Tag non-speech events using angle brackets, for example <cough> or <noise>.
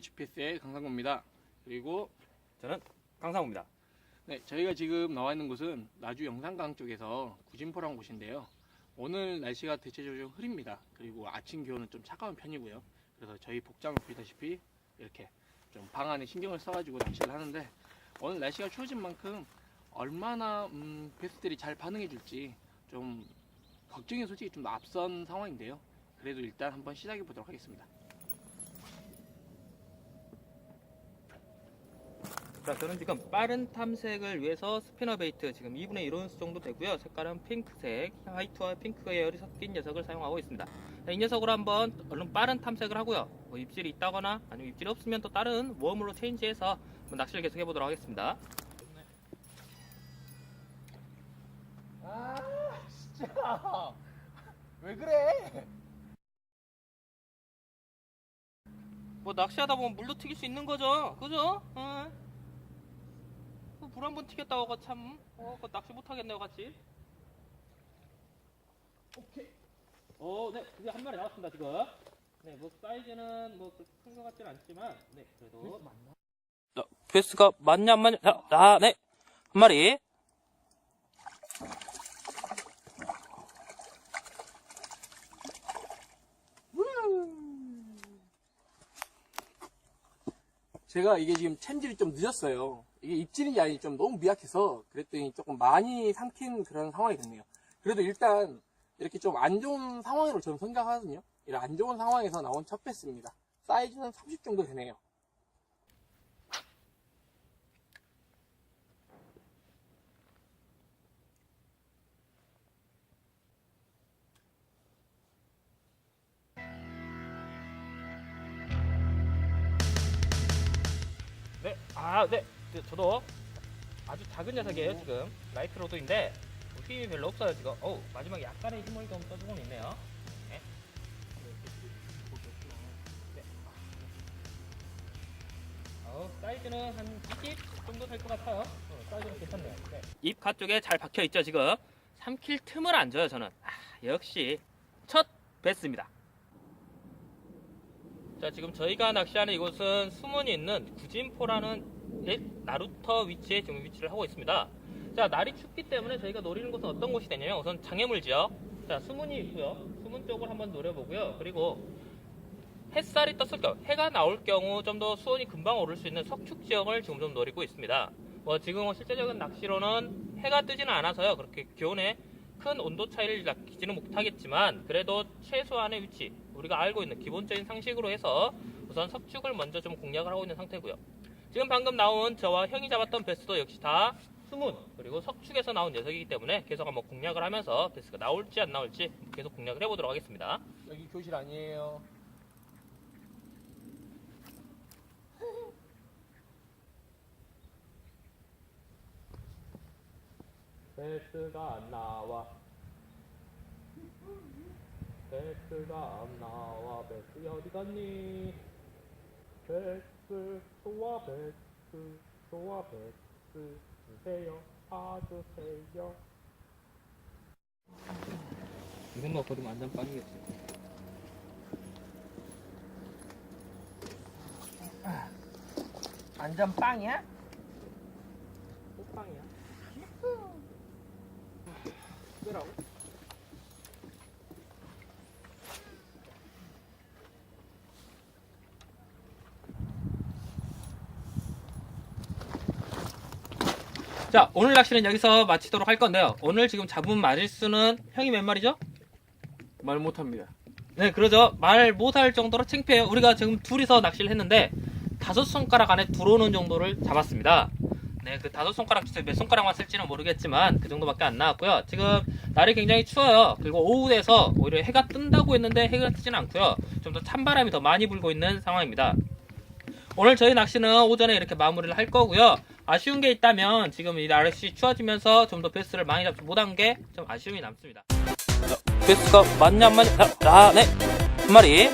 GPS의 강상구입니다. 그리고 저는 강상우입니다. 네, 저희가 지금 나와 있는 곳은 나주 영산강 쪽에서 구진포라는 곳인데요. 오늘 날씨가 대체적으로 좀 흐립니다. 그리고 아침 기온은 좀 차가운 편이고요. 그래서 저희 복장을 보시다시피 이렇게 좀 방 안에 신경을 써가지고 낚시를 하는데 오늘 날씨가 추워진 만큼 얼마나 음, 베스들이 잘 반응해줄지 좀 걱정이 솔직히 좀 앞선 상황인데요. 그래도 일단 한번 시작해 보도록 하겠습니다. 자, 저는 지금 빠른 탐색을 위해서 스피너 베이트 지금 2분의 1온스 정도 되고요. 색깔은 핑크색, 화이트와 핑크 계열이 섞인 녀석을 사용하고 있습니다. 자, 이 녀석으로 한번 얼른 빠른 탐색을 하고요. 뭐 입질이 있다거나 아니면 입질이 없으면 또 다른 웜으로 체인지해서 낚시를 계속해 보도록 하겠습니다. 아 진짜 <laughs> 왜 그래? 뭐 낚시하다 보면 물도 튀길 수 있는 거죠, 그죠? 어. 물한번 튀겼다고 참, 어, 그거 낚시 못 하겠네요, 같이. 오케이. 어, 네, 그게 한 마리 나왔습니다, 지금. 네, 뭐 사이즈는 뭐 큰것 같지는 않지만, 네, 그래도. 자, 베스가 맞냐 안 맞냐? 자, 아, 네, 한 마리. 제가 이게 지금 챔질이 좀 늦었어요. 이게 입질이 아니 좀 너무 미약해서 그랬더니 조금 많이 삼킨 그런 상황이 됐네요. 그래도 일단 이렇게 좀 안 좋은 상황으로 저는 생각하거든요. 이런 안 좋은 상황에서 나온 첫 패스입니다. 사이즈는 30 정도 되네요. 네, 아, 네. 저- 저도 아주 작은 녀석이에요, 지금. 라이트 로드인데, 뭐 힘이 별로 없어요, 지금. 어우, 마지막에 약간의 힘을 좀 써주고 있네요. 네. 네. 어, 사이즈는 한 20 정도 될 것 같아요. 어, 사이즈는 괜찮네요. 네. 입 가쪽에 잘 박혀 있죠, 지금. 3킬 틈을 안 줘요, 저는. 아, 역시 첫 베스입니다. 자, 지금 저희가 낚시하는 이곳은 수문이 있는 구진포라는 옛 나루터 위치에 지금 위치를 하고 있습니다. 자, 날이 춥기 때문에 저희가 노리는 곳은 어떤 곳이 되냐면 우선 장애물 지역. 자, 수문이 있고요. 수문 쪽을 한번 노려보고요. 그리고 햇살이 떴을 경우, 해가 나올 경우 좀 더 수온이 금방 오를 수 있는 석축 지역을 지금 좀 노리고 있습니다. 뭐 지금 실제적인 낚시로는 해가 뜨지는 않아서요. 그렇게 기온에 큰 온도 차이를 느끼지는 못하겠지만 그래도 최소한의 위치 우리가 알고 있는 기본적인 상식으로 해서 우선 석축을 먼저 좀 공략을 하고 있는 상태고요. 지금 방금 나온 저와 형이 잡았던 베스도 역시 다 수문 그리고 석축에서 나온 녀석이기 때문에 계속 한번 공략을 하면서 베스가 나올지 안 나올지 계속 공략을 해보도록 하겠습니다. 여기 교실 아니에요. <laughs> 베스가 안 나와. 베스가 안 나와. 베스 어디 갔니? 베스 좋아 베스 주세요 봐주세요. 이것만 버리면 완전 빵이겠지. 완전 빵이야? 호빵이야. 끄라고? 자, 오늘 낚시는 여기서 마치도록 할 건데요. 오늘 지금 잡은 마리수는 형이 몇 마리죠? 말 못합니다. 네, 그러죠. 말 못할 정도로 창피해요. 우리가 지금 둘이서 낚시를 했는데 다섯 손가락 안에 들어오는 정도를 잡았습니다. 네, 그 다섯 손가락 중에 몇 손가락만 쓸지는 모르겠지만 그 정도밖에 안 나왔고요. 지금 날이 굉장히 추워요. 그리고 오후 돼서 오히려 해가 뜬다고 했는데 해가 뜨지는 않고요. 좀 더 찬바람이 더 많이 불고 있는 상황입니다. 오늘 저희 낚시는 오전에 이렇게 마무리를 할 거고요. 아쉬운 게 있다면 지금 이 날씨 추워지면서 좀 더 베스를 많이 잡지 못한 게 좀 아쉬움이 남습니다. 베스가 맞냐 안 맞냐? 아, 네. 한 마리.